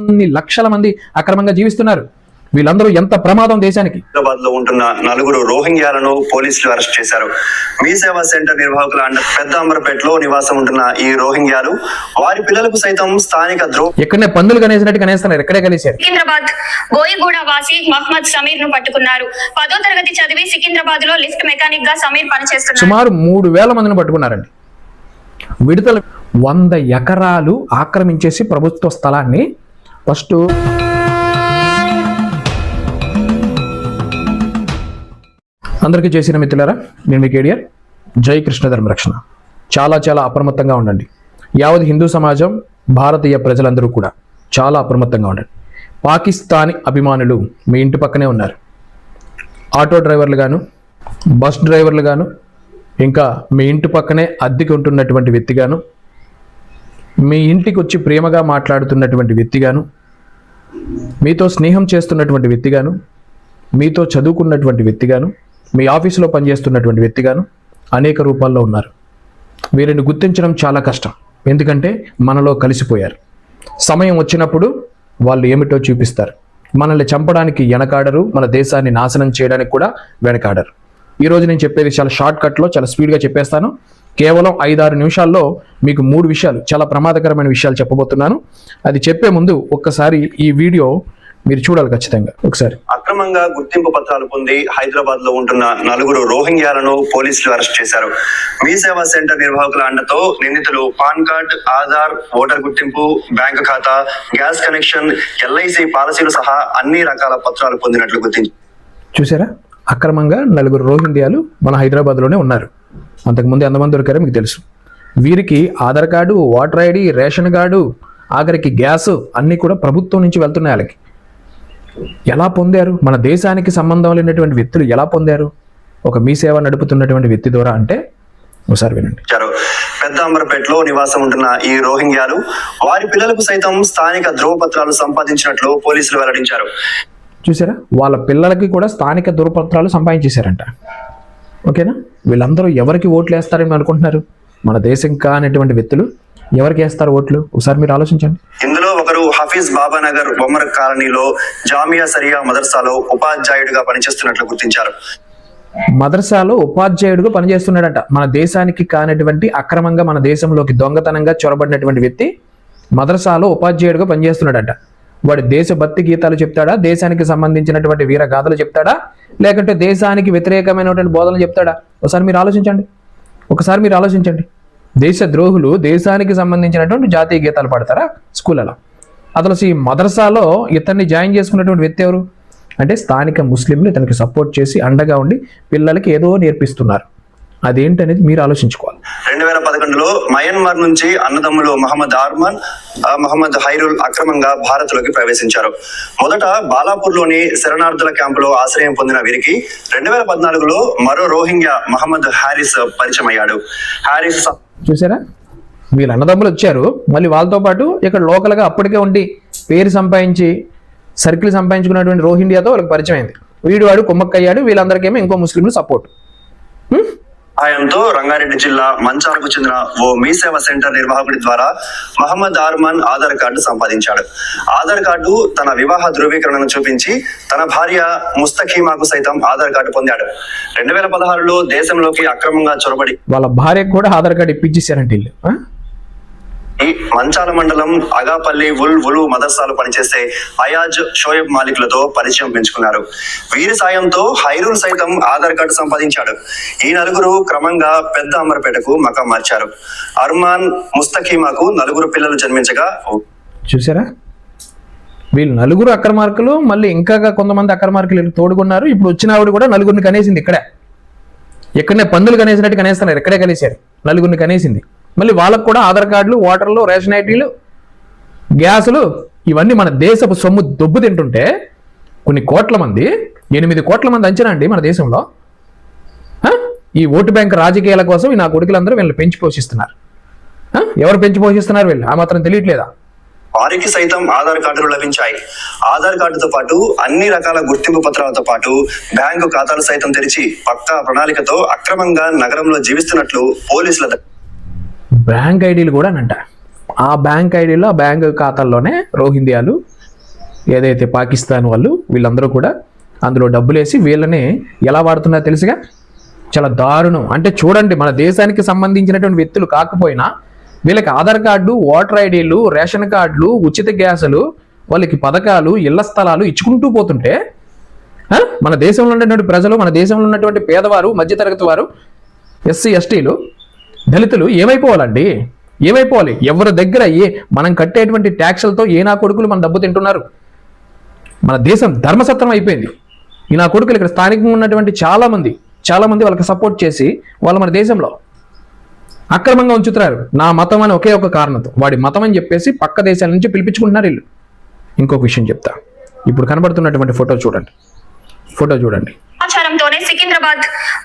అన్ని లక్షల మంది అక్రమంగా జీవిస్తున్నారు. వీళ్ళందరూ ఎంత ప్రమాదం దేశానికి? హైదరాబాద్లో ఉంటున్న నలుగురు రోహింగ్యాలను పోలీసులు అరెస్ట్ చేశారు. మీ సేవా సెంటర్ నిర్వాహకుల అండ పెద్ద అంబర్పేటలో నివాసం ఉంటున్న ఈ రోహింగ్యాలు వారి పిల్లలకు సైతం స్థానిక ద్రో ఎక్కడనే పందులు కనేసినట్టు కనేస్తున్నారు ఎక్కడే కలిసారు సికింద్రాబాద్ బోయిగూడ వాసి మహ్మద్ సమీర్ను పట్టుకున్నారు. పదో తరగతి చదివి సికింద్రాబాద్లో లిఫ్ట్ మెకానిక్గా సమీర్ పనిచేస్తున్నారు. సుమారు మూడు వేల మందిని పట్టుకున్నారండి. విడతల వంద ఎకరాలు ఆక్రమించేసి ప్రభుత్వ స్థలాన్ని ఫస్ట్ అందరికీ చేసిన మిత్రులారా నేను మీకు జై కృష్ణ ధర్మరక్షణ చాలా చాలా అప్రమత్తంగా ఉండండి. యావత్ హిందూ సమాజం భారతీయ ప్రజలందరూ కూడా చాలా అప్రమత్తంగా ఉండండి. పాకిస్తానీ అభిమానులు మీ ఇంటి పక్కనే ఉన్నారు. ఆటో డ్రైవర్లు గాను బస్ డ్రైవర్లు గాను ఇంకా మీ ఇంటి పక్కనే అద్దెకి ఉంటున్నటువంటి వ్యక్తిగాను మీ ఇంటికి వచ్చి ప్రేమగా మాట్లాడుతున్నటువంటి వ్యక్తిగాను మీతో స్నేహం చేస్తున్నటువంటి వ్యక్తిగాను మీతో చదువుకున్నటువంటి వ్యక్తిగాను మీ ఆఫీసులో పనిచేస్తున్నటువంటి వ్యక్తిగాను అనేక రూపాల్లో ఉన్నారు. వీరిని గుర్తించడం చాలా కష్టం. ఎందుకంటే మనలో కలిసిపోయారు. సమయం వచ్చినప్పుడు వాళ్ళు ఏమిటో చూపిస్తారు. మనల్ని చంపడానికి వెనకాడరు మన దేశాన్ని నాశనం చేయడానికి కూడా వెనకాడరు. ఈరోజు నేను చెప్పేది చాలా షార్ట్ కట్లో చాలా స్పీడ్గా చెప్పేస్తాను. కేవలం ఐదారు నిమిషాల్లో మీకు మూడు విషయాలు చాలా ప్రమాదకరమైన విషయాలు చెప్పబోతున్నాను. అది చెప్పే ముందు ఒక్కసారి ఈ వీడియో మీరు చూడాలి ఖచ్చితంగా. ఒకసారి. అక్రమంగా గుర్తింపు పత్రాలు పొంది హైదరాబాద్లో ఉంటున్న నలుగురు రోహింగ్యాలను పోలీసులు అరెస్ట్ చేశారు. మీ సేవా సెంటర్ నిర్వాహకుల అండతో నిందితులు పాన్ కార్డ్ ఆధార్ ఓటర్ గుర్తింపు బ్యాంక్ ఖాతా గ్యాస్ కనెక్షన్ ఎల్ఐసి పాలసీలు సహా అన్ని రకాల పత్రాలు పొందినట్లు గుర్తించారు చూసారా? అక్రమంగా నలుగురు రోహింగ్యాలు మన హైదరాబాద్లోనే ఉన్నారు. అంతకుముందు ఎంతమంది దొరికారో మీకు తెలుసు. వీరికి Aadhaar card voter ID ration card ఆఖరికి గ్యాస్ అన్నీ కూడా ప్రభుత్వం నుంచి వెళ్తున్నాయి వాళ్ళకి. ఎలా పొందారు? మన దేశానికి సంబంధం లేనటువంటి వ్యక్తులు ఎలా పొందారు? ఒక మీ సేవ నడుపుతున్నటువంటి వ్యక్తి ద్వారా అంటే ఒకసారి వినండి. పెద్ద అంబర్పేటలో నివాసం ఉంటున్న ఈ రోహింగ్యాలు వారి పిల్లలకు సైతం స్థానిక ధ్రువపత్రాలు సంపాదించినట్లు పోలీసులు వెల్లడించారు. చూసారా? వాళ్ళ పిల్లలకి కూడా స్థానిక ధృవపత్రాలు సంపాదించేశారంట. ఓకేనా? వీళ్ళందరూ ఎవరికి ఓట్లు వేస్తారని అనుకుంటున్నారు? మన దేశం కానటువంటి వ్యక్తులు ఎవరికి వేస్తారు ఓట్లు? ఒకసారి మీరు ఆలోచించండి. ఇందులో ఒకరు హఫీజ్ బాబానగర్ బొమ్మర కాలనీలో జామియా సరియా మదర్సాలో ఉపాధ్యాయుడిగా పనిచేస్తున్నట్లు గుర్తించారు. మదర్సాలో ఉపాధ్యాయుడిగా పనిచేస్తున్నాడట. మన దేశానికి కానటువంటి అక్రమంగా మన దేశంలోకి దొంగతనంగా చొరబడినటువంటి వ్యక్తి మదర్సాలో ఉపాధ్యాయుడిగా పనిచేస్తున్నాడట. వాడు దేశభక్తి గీతాలు చెప్తాడా? దేశానికి సంబంధించినటువంటి వీర గాథలు చెప్తాడా? లేకుంటే దేశానికి వ్యతిరేకమైనటువంటి బోధనలు చెప్తాడా? ఒకసారి మీరు ఆలోచించండి. ఒకసారి మీరు ఆలోచించండి. దేశ ద్రోహులు దేశానికి సంబంధించినటువంటి జాతీయ గీతాలు పాడతారా? స్కూళ్ళలో. అసలు ఈ మదర్సాలో ఇతన్ని జాయిన్ చేసుకున్నటువంటి వ్యక్తి ఎవరు? అంటే స్థానిక ముస్లింలు ఇతనికి సపోర్ట్ చేసి అండగా ఉండి పిల్లలకి ఏదో నేర్పిస్తున్నారు. అదేంటనేది మీరు ఆలోచించుకోవాలి. రెండు వేల పదకొండులో మయన్మార్ నుంచి అన్నదమ్ములు మహమ్మద్ ఆర్మన్ మహమ్మద్ హైరుల్ అక్రమంగా భారత్లోకి ప్రవేశించారు. మొదట బాలాపూర్లోని శరణార్థుల క్యాంపులో ఆశ్రయం పొందిన వీరికి రెండు వేల పద్నాలుగులో మరో రోహింగ్యా మహమ్మద్ హారిస్ పరిచయం అయ్యాడు హారిస్ చూసారా? వీళ్ళ అన్నదమ్ములు వచ్చారు. మళ్ళీ వాళ్ళతో పాటు ఇక్కడ లోకల్గా అప్పటికే ఉండి పేరు సంపాదించి సర్కిల్ సంపాదించుకున్నటువంటి రోహిండియాతో వాళ్ళకి పరిచయం అయింది. వీడు వాడు కుమ్మక్కయ్యాడు. వీళ్ళందరికేమో ఇంకో ముస్లింలు సపోర్ట్. సహాయంతో రంగారెడ్డి జిల్లా మంచాలకు చెందిన ఓ మీ సేవ సెంటర్ నిర్వాహకుడి ద్వారా మహమ్మద్ ఆర్మన్ ఆధార్ కార్డు సంపాదించాడు. ఆధార్ కార్డు తన వివాహ ధృవీకరణను చూపించి తన భార్య ముస్తఖీమాకు సైతం ఆధార్ కార్డు పొందాడు. రెండు వేల పదహారులో దేశంలోకి అక్రమంగా చొరబడి వాళ్ళ భార్యకు కూడా ఆధార్ కార్డు ఇప్పించేశారంటే ఈ మంచాల మండలం అగాపల్లి ఉల్ ఉలు మదర్సాలు పనిచేసే అయాజ్ షోయబ్ మాలిక్లతో పరిచయం పెంచుకున్నారు. వీరి సాయంతో హైరూల్ సైతం ఆధార్ కార్డు సంపాదించాడు. ఈ నలుగురు క్రమంగా పెద్ద అమరపేటకు మకం మార్చారు. అర్మాన్ ముస్తఖీమాకు నలుగురు పిల్లలు జన్మించగా చూసారా? వీళ్ళు నలుగురు అక్రమార్కులు మళ్ళీ ఇంకా కొంతమంది అక్రమార్కులు తోడుకున్నారు. ఇప్పుడు వచ్చిన ఆవిడ కూడా నలుగురిని కనేసింది ఇక్కడే. ఎక్కడనే పందులు కనేసినట్టు కనేస్తున్నారు. ఇక్కడే కనేసారు నలుగురిని కనేసింది. మళ్ళీ వాళ్ళకు కూడా ఆధార్ కార్డులు వాటర్లు రేషన్ ఐటీలు గ్యాసులు ఇవన్నీ మన దేశపు సొమ్ము దొబ్బు తింటుంటే కొన్ని కోట్ల మంది ఎనిమిది కోట్ల మంది అంచనా అండి మన దేశంలో. ఈ ఓటు బ్యాంక్ రాజకీయాల కోసం నా కొడుకులందరూ వీళ్ళని పెంచి పోషిస్తున్నారు. ఎవరు పెంచి పోషిస్తున్నారు వీళ్ళు? ఆ మాత్రం తెలియట్లేదా? వారికి సైతం ఆధార్ కార్డులు లభించాయి. ఆధార్ కార్డుతో పాటు అన్ని రకాల గుర్తింపు పత్రాలతో పాటు బ్యాంకు ఖాతాలు సైతం తెరిచి పక్కా ప్రణాళికతో అక్రమంగా నగరంలో జీవిస్తున్నట్లు పోలీసుల బ్యాంక్ ఐడీలు కూడా అనంట ఆ బ్యాంక్ ఐడీలో ఆ బ్యాంక్ ఖాతాల్లోనే రోహింద్యాలు ఏదైతే పాకిస్తాన్ వాళ్ళు వీళ్ళందరూ కూడా అందులో డబ్బులు వేసి వీళ్ళని ఎలా వాడుతున్నారో తెలుసుగా? చాలా దారుణం. అంటే చూడండి మన దేశానికి సంబంధించినటువంటి వ్యక్తులు కాకపోయినా వీళ్ళకి ఆధార్ కార్డు ఓటర్ ఐడీలు రేషన్ కార్డులు ఉచిత గ్యాసులు వాళ్ళకి పథకాలు ఇళ్ళ స్థలాలు ఇచ్చుకుంటూ పోతుంటే మన దేశంలో ఉన్నటువంటి ప్రజలు మన దేశంలో ఉన్నటువంటి పేదవారు మధ్యతరగతి వారు ఎస్సీ ఎస్టీలు దళితులు ఏమైపోవాలండి? ఏమైపోవాలి? ఎవరి దగ్గర ఏ మనం కట్టేటువంటి ట్యాక్సులతో ఏ నా కొడుకులు మన డబ్బు తింటున్నారు? మన దేశం ధర్మసత్రం అయిపోయింది. ఈ నా కొడుకులు ఇక్కడ స్థానికంగా ఉన్నటువంటి చాలామంది చాలామంది వాళ్ళకి సపోర్ట్ చేసి వాళ్ళు మన దేశంలో అక్రమంగా ఉంచుతున్నారు. నా మతం అని ఒకే ఒక కారణంతో. వాడి మతం అని చెప్పేసి పక్క దేశాల నుంచి పిలిపించుకుంటున్నారు వీళ్ళు. ఇంకొక విషయం చెప్తా. ఇప్పుడు కనబడుతున్నటువంటి ఫోటో చూడండి. ఫోటో చూడండి. సమాచారంతోనే సికింద్రాబాద్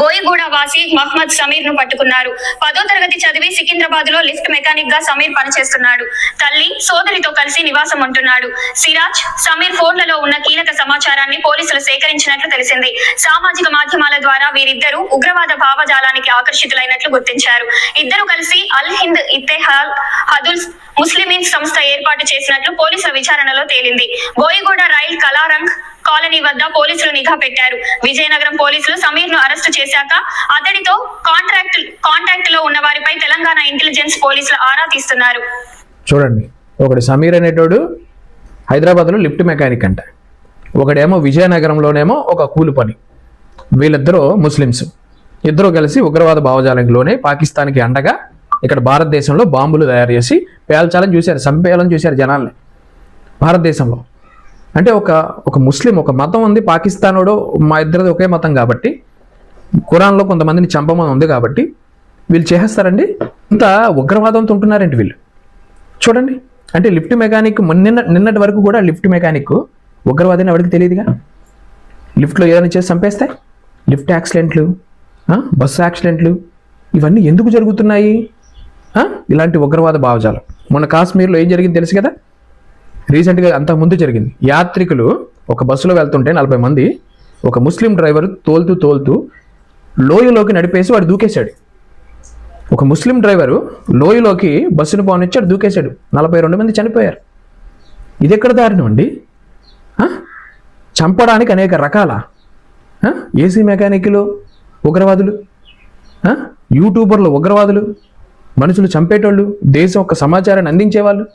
గోయిగూడ వాసి మహ్మద్ సమీర్ను పట్టుకున్నారు. పదో తరగతి చదివి సికింద్రాబాద్లో లిఫ్ట్ మెకానిక్గా సమీర్ పనిచేస్తున్నాడు. తల్లి సోదరితో కలిసి నివాసం ఉంటున్నాడు. సిరాజ్ సమీర్ ఫోన్లలో ఉన్న కీలక సమాచారాన్ని పోలీసులు సేకరించినట్లు తెలిసింది. సామాజిక మాధ్యమాల ద్వారా వీరిద్దరూ ఉగ్రవాద భావజాలానికి ఆకర్షితులైనట్లు గుర్తించారు. ఇద్దరు కలిసి అల్ హింద్ ఇత్తెహాల్ హదుల్ ముస్లిమీన్ సంస్థ ఏర్పాటు చేసినట్లు పోలీసుల విచారణలో తేలింది. గోయిగూడ రైల్ కళారంగ్ కాలనీ వద్ద పోలీసులు నిఘా పెట్టారు. విజయనగరం పోలీసులు సమీర్ను అరెస్టు చేశాక అతడితో కాంట్రాక్ట్ కాంటాక్ట్లో ఉన్న వారిపై తెలంగాణ ఇంటెలిజెన్స్ పోలీసులు ఆరా తీస్తున్నారు. చూడండి ఒకటి సమీర్ అనేటోడు హైదరాబాద్లో లిఫ్ట్ మెకానిక్ అంట. ఒకడేమో విజయనగరంలోనేమో ఒక కూలి పని. వీళ్ళిద్దరూ ముస్లిమ్స్. ఇద్దరు కలిసి ఉగ్రవాద భావజాలంలోనే పాకిస్తాన్కి అండగా ఇక్కడ భారతదేశంలో బాంబులు తయారు చేసి పేల్చాలని చూశారు చంపేయాలని చూశారు జనాల్ని. భారతదేశంలో. అంటే ఒక ఒక ముస్లిం ఒక మతం ఉంది పాకిస్తానోడు మా ఇద్దరిది ఒకే మతం కాబట్టి ఖురాన్లో కొంతమందిని చంపమని ఉంది కాబట్టి వీళ్ళు చేసేస్తారండి. ఇంత ఉగ్రవాదంతో ఉంటున్నారండి వీళ్ళు? చూడండి. అంటే లిఫ్ట్ మెకానిక్ నిన్న నిన్నటి వరకు కూడా లిఫ్ట్ మెకానిక్ ఉగ్రవాదిని ఎవరికి తెలియదుగా? లిఫ్ట్లో ఏదైనా చేసి చంపేస్తే? లిఫ్ట్ యాక్సిడెంట్లు బస్సు యాక్సిడెంట్లు ఇవన్నీ ఎందుకు జరుగుతున్నాయి? ఇలాంటి ఉగ్రవాద భావజాలం. మొన్న కాశ్మీర్లో ఏం జరిగింది తెలుసు కదా? రీసెంట్గా అంతకుముందు జరిగింది. యాత్రికులు ఒక బస్సులో వెళ్తుంటే నలభై మంది ఒక ముస్లిం డ్రైవర్ తోలుతూ తోలుతూ లోయలోకి నడిపేసి వాడు దూకేశాడు. ఒక ముస్లిం డ్రైవరు లోయలోకి బస్సును పోనిచ్చాడు దూకేశాడు. నలభై రెండు మంది చనిపోయారు. ఇది ఎక్కడ దారుణం అండి? చంపడానికి అనేక రకాల ఏసీ మెకానిక్లు ఉగ్రవాదులు యూట్యూబర్లు ఉగ్రవాదులు మనుషులు చంపేటోళ్ళు దేశం యొక్క సమాచారాన్ని అందించేవాళ్ళు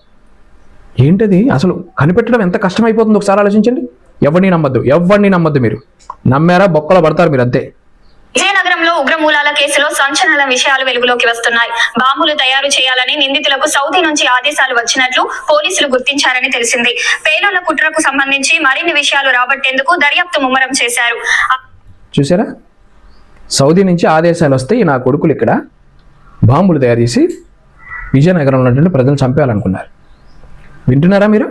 ఏంటది? అసలు కనిపెట్టడం ఎంత కష్టమైపోతుందో? ఒకసారి ఆలోచించండి. ఎవరిని నమ్మద్దు? ఎవరిని నమ్మద్దు మీరు? నమ్మారా? బొక్కలో పడతారు మీరు అంతే. విజయనగరంలో ఉగ్రమూలాల కేసులో సంచలన విషయాలు వెలుగులోకి వస్తున్నాయి. బాంబులు తయారు చేయాలని నిందితులకు సౌదీ నుంచి ఆదేశాలు వచ్చినట్లు పోలీసులు గుర్తించారని తెలిసింది. పేలుళ్ళ కుట్రకు సంబంధించి మరిన్ని విషయాలు రాబట్టేందుకు దర్యాప్తు ముమ్మరం చేశారు. చూసారా? సౌదీ నుంచి ఆదేశాలు వస్తే నా కొడుకులు ఇక్కడ బాంబులు తయారు చేసి విజయనగరంలో ప్రజలు చంపేయాలనుకున్నారు. వింటున్నారా మీరు?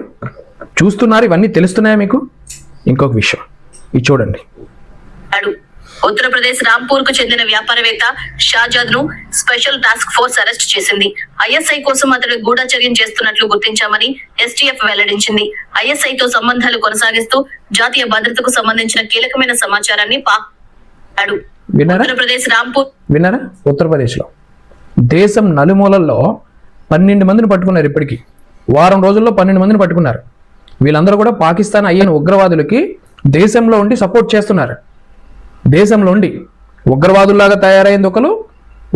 చూస్తున్నారు ఇవన్నీ తెలుస్తున్నాయా మీకు? ఇంకొక విషయం ఇది చూడండి. ఉత్తరప్రదేశ్ రాంపూర్కు చెందిన వ్యాపారవేత్త షాజాద్ను స్పెషల్ టాస్క్ ఫోర్స్ అరెస్ట్ చేసింది. ఐఎస్ఐ కోసం అతడు గూఢచర్యం చేస్తున్నట్లు గుర్తించామని ఎస్టీఎఫ్ వెల్లడించింది. ఐఎస్ఐ తో సంబంధాలు కొనసాగిస్తూ జాతీయ భద్రతకు సంబంధించిన కీలకమైన సమాచారాన్ని పాక్ ఉత్తరప్రదేశ్ రాంపూర్ విన్నారా? ఉత్తరప్రదేశ్లో దేశం నలుమూలల్లో పన్నెండు మందిని పట్టుకున్నారు ఇప్పటికీ. వారం రోజుల్లో పన్నెండు మందిని పట్టుకున్నారు. వీళ్ళందరూ కూడా పాకిస్తాన్ అయ్యని ఉగ్రవాదులకి దేశంలో ఉండి సపోర్ట్ చేస్తున్నారు. దేశంలో ఉండి ఉగ్రవాదుల్లాగా తయారైంది ఒకరు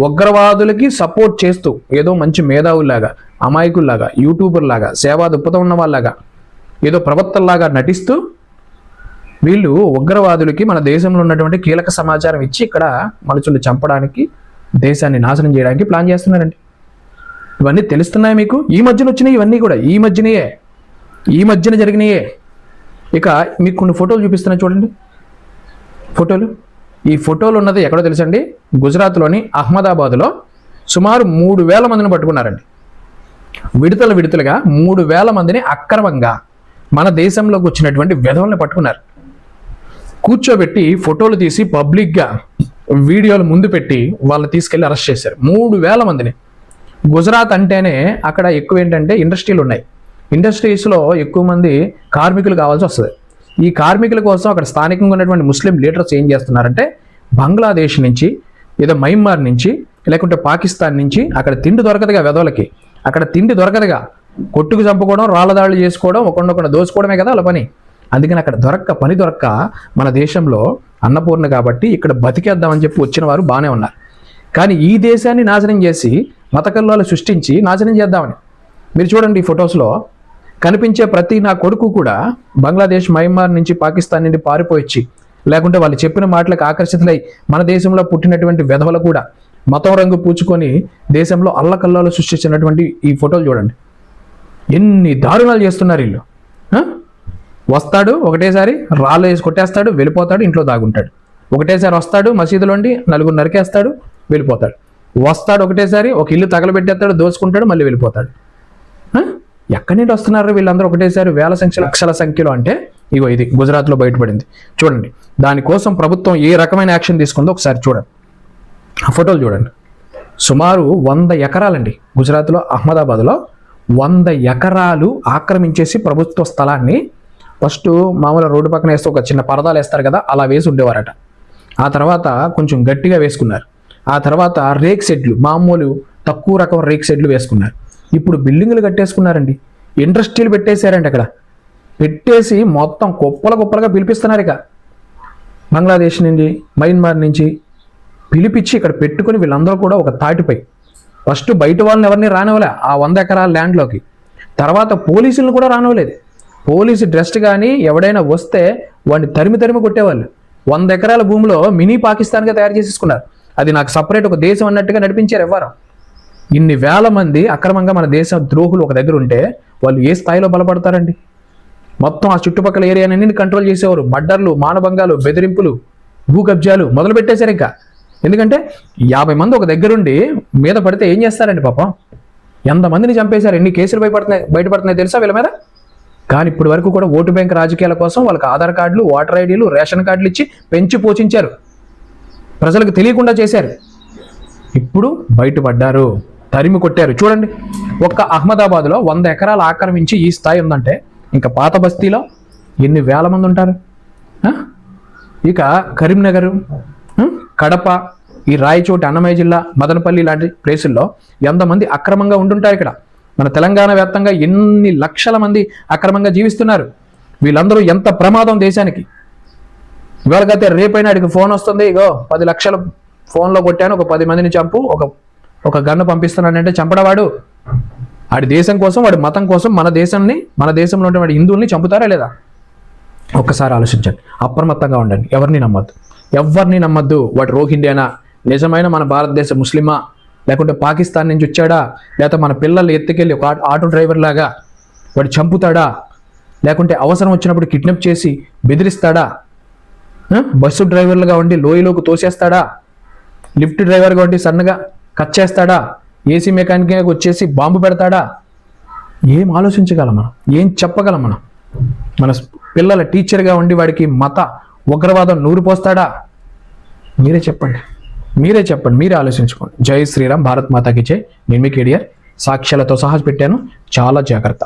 ఉగ్రవాదులకి సపోర్ట్ చేస్తూ ఏదో మంచి మేధావుల్లాగా అమాయకుల్లాగా యూట్యూబర్లాగా సేవా దృక్పథం ఉన్న వాళ్ళలాగా ఏదో ప్రవక్తల్లాగా నటిస్తూ వీళ్ళు ఉగ్రవాదులకి మన దేశంలో ఉన్నటువంటి కీలక సమాచారం ఇచ్చి ఇక్కడ మనుషులు చంపడానికి దేశాన్ని నాశనం చేయడానికి ప్లాన్ చేస్తున్నారండి. ఇవన్నీ తెలుస్తున్నాయి మీకు? ఈ మధ్యన వచ్చినాయి ఇవన్నీ కూడా ఈ మధ్యనయే ఈ మధ్యన జరిగినాయే. ఇక మీకు కొన్ని ఫోటోలు చూపిస్తున్నా చూడండి. ఫోటోలు? ఈ ఫోటోలు ఉన్నది ఎక్కడో తెలుసండి? గుజరాత్లోని అహ్మదాబాద్లో సుమారు మూడు వేల మందిని పట్టుకున్నారండి. విడతలు విడతలుగా మూడు వేల మందిని అక్రమంగా మన దేశంలోకి వచ్చినటువంటి విధవల్ని పట్టుకున్నారు. కూర్చోబెట్టి ఫోటోలు తీసి పబ్లిక్గా వీడియోలు ముందు పెట్టి వాళ్ళు తీసుకెళ్ళి అరెస్ట్ చేశారు. మూడు వేల మందిని. గుజరాత్ అంటేనే అక్కడ ఎక్కువ ఏంటంటే ఇండస్ట్రీలు ఉన్నాయి. ఇండస్ట్రీస్లో ఎక్కువ మంది కార్మికులు కావాల్సి వస్తుంది. ఈ కార్మికుల కోసం అక్కడ స్థానికంగా ఉన్నటువంటి ముస్లిం లీడర్స్ ఏం చేస్తున్నారంటే బంగ్లాదేశ్ నుంచి ఏదో మయన్మార్ నుంచి లేకుంటే పాకిస్తాన్ నుంచి అక్కడ తిండి దొరకదుగా వెదవలకి అక్కడ తిండి దొరకదుగా. కొట్టుకు చంపుకోవడం రాళ్ళ చేసుకోవడం ఒకరినొకరు దోసుకోవడమే కదా వాళ్ళ పని. అందుకని అక్కడ దొరక్క పని దొరక్క మన దేశంలో అన్నపూర్ణ కాబట్టి ఇక్కడ బతికేద్దామని చెప్పి వచ్చిన వారు బాగానే ఉన్నారు. కానీ ఈ దేశాన్ని నాశనం చేసి మతకల్లాలు సృష్టించి నాశనం చేద్దామని. మీరు చూడండి ఈ ఫొటోస్లో కనిపించే ప్రతి నా కొడుకు కూడా బంగ్లాదేశ్ మయన్మార్ నుంచి పాకిస్తాన్ నుండి పారిపోయిచ్చి లేకుంటే వాళ్ళు చెప్పిన మాటలకు ఆకర్షితులై మన దేశంలో పుట్టినటువంటి వెధవలు కూడా మతం రంగు పూచుకొని దేశంలో అల్లకల్లాలు సృష్టించినటువంటి ఈ ఫోటోలు చూడండి. ఎన్ని దారుణాలు చేస్తున్నారు వీళ్ళు. వస్తాడు ఒకటేసారి రాళ్ళు వేసి కొట్టేస్తాడు వెళ్ళిపోతాడు ఇంట్లో దాగుంటాడు. ఒకటేసారి వస్తాడు మసీదులోండి నలుగురు నరికేస్తాడు వెళ్ళిపోతాడు. వస్తాడు ఒకటేసారి ఒక ఇల్లు తగలబెట్టేస్తాడు దోచుకుంటాడు మళ్ళీ వెళ్ళిపోతాడు. ఎక్కడి నుండి వస్తున్నారు వీళ్ళందరూ ఒకటేసారి వేల సంఖ్య లక్షల సంఖ్యలో అంటే ఇగో ఇది గుజరాత్లో బయటపడింది. చూడండి దానికోసం ప్రభుత్వం ఏ రకమైన యాక్షన్ తీసుకుందో ఒకసారి చూడండి. ఆ ఫోటోలు చూడండి. సుమారు వంద ఎకరాలండి గుజరాత్లో అహ్మదాబాద్లో వంద ఎకరాలు ఆక్రమించేసి ప్రభుత్వ స్థలాన్ని ఫస్ట్ మామూలు రోడ్డు పక్కన వేస్తే ఒక చిన్న పరదాలు వేస్తారు కదా అలా వేసి ఉండేవారట. ఆ తర్వాత కొంచెం గట్టిగా వేసుకున్నారు. ఆ తర్వాత రేక్ షెడ్లు మామూలు తక్కువ రకం రేక్ షెడ్లు వేసుకున్నారు. ఇప్పుడు బిల్డింగులు కట్టేసుకున్నారండి. ఇండస్ట్రీలు పెట్టేశారండి అక్కడ పెట్టేసి మొత్తం కుప్పల కుప్పలుగా పిలిపిస్తున్నారు ఇక. బంగ్లాదేశ్ నుంచి మయన్మార్ నుంచి పిలిపించి ఇక్కడ పెట్టుకుని వీళ్ళందరూ కూడా ఒక తాటిపై. ఫస్ట్ బయట వాళ్ళని ఎవరిని రానివ్వలే ఆ వంద ఎకరాల ల్యాండ్లోకి తర్వాత పోలీసులను కూడా రానివ్వలేదు. పోలీసు డ్రెస్ట్ కానీ ఎవడైనా వస్తే వాడిని తరిమి తరిమి కొట్టేవాళ్ళు. వంద ఎకరాల భూమిలో మినీ పాకిస్తాన్గా తయారు చేసేసుకున్నారు. అది నాకు సపరేట్ ఒక దేశం అన్నట్టుగా నడిపించారు ఎవ్వరు. ఇన్ని వేల మంది అక్రమంగా మన దేశ ద్రోహులు ఒక దగ్గర ఉంటే వాళ్ళు ఏ స్థాయిలో బలపడతారండి? మొత్తం ఆ చుట్టుపక్కల ఏరియానన్నీ కంట్రోల్ చేసేవారు. మర్డర్లు మానభంగాలు బెదిరింపులు భూ కబ్జాలు మొదలు పెట్టేశారు ఇంకా. ఎందుకంటే యాభై మంది ఒక దగ్గరుండి మీద పడితే ఏం చేస్తారండి పాపం? ఎంతమందిని చంపేశారు? ఎన్ని కేసులు భయపడుతున్నాయి బయటపడుతున్నాయి తెలుసా వీళ్ళ మీద? కానీ ఇప్పటి వరకు కూడా ఓటు బ్యాంక్ రాజకీయాల కోసం వాళ్ళకి ఆధార్ కార్డులు ఓటర్ ఐడీలు రేషన్ కార్డులు ఇచ్చి పెంచి పోషించారు. ప్రజలకు తెలియకుండా చేశారు. ఇప్పుడు బయటపడ్డారు. తరిమి కొట్టారు. చూడండి ఒక్క అహ్మదాబాద్లో వంద ఎకరాలు ఆక్రమించి ఈ స్థాయి ఉందంటే ఇంకా పాత బస్తీలో ఎన్ని వేల మంది ఉంటారు? ఇక కరీంనగర్ కడప ఈ రాయచోటి అన్నమయ్య జిల్లా మదనపల్లి లాంటి ప్లేసుల్లో ఎంతమంది అక్రమంగా ఉంటుంటారు ఇక్కడ? మన తెలంగాణ వ్యాప్తంగా ఎన్ని లక్షల మంది అక్రమంగా జీవిస్తున్నారు? వీళ్ళందరూ ఎంత ప్రమాదం దేశానికి? ఇవాళకైతే రేపైనా అడిగి ఫోన్ వస్తుంది. ఇగో పది లక్షలు ఫోన్లో కొట్టాను. ఒక పది మందిని చంపు. ఒక ఒక గన్ను పంపిస్తున్నానంటే చంపడవాడు? వాడి దేశం కోసం వాడి మతం కోసం మన దేశాన్ని మన దేశంలో వాడి హిందువుల్ని చంపుతారా లేదా? ఒక్కసారి ఆలోచించండి. అప్రమత్తంగా ఉండండి. ఎవరిని నమ్మద్దు. ఎవరిని నమ్మద్దు? వాడు రోహిండియానా నిజమైన మన భారతదేశ ముస్లిమా? లేకుంటే పాకిస్తాన్ నుంచి వచ్చాడా? లేకపోతే మన పిల్లల్ని ఎత్తుకెళ్ళి ఒక ఆటో డ్రైవర్ లాగా వాడు చంపుతాడా? లేకుంటే అవసరం వచ్చినప్పుడు కిడ్నాప్ చేసి బెదిరిస్తాడా? బస్సు డ్రైవర్లుగా ఉండి లోయలోకి తోసేస్తాడా? లిఫ్ట్ డ్రైవర్గా ఉండి సన్నగా కట్ చేస్తాడా ఏసీ మెకానిక్గా వచ్చేసి బాంబు పెడతాడా? ఏం ఆలోచించగలం మనం? ఏం చెప్పగలం మనం? మన పిల్లల టీచర్గా ఉండి వాడికి మత ఉగ్రవాదం నూరు పోస్తాడా? మీరే చెప్పండి. మీరే చెప్పండి. మీరే ఆలోచించుకోండి. జై శ్రీరామ్. భారత్ మాతాకి జై. నేను మీ కేడియర్. సాక్ష్యాలతో సహా పెట్టాను. చాలా జాగ్రత్త.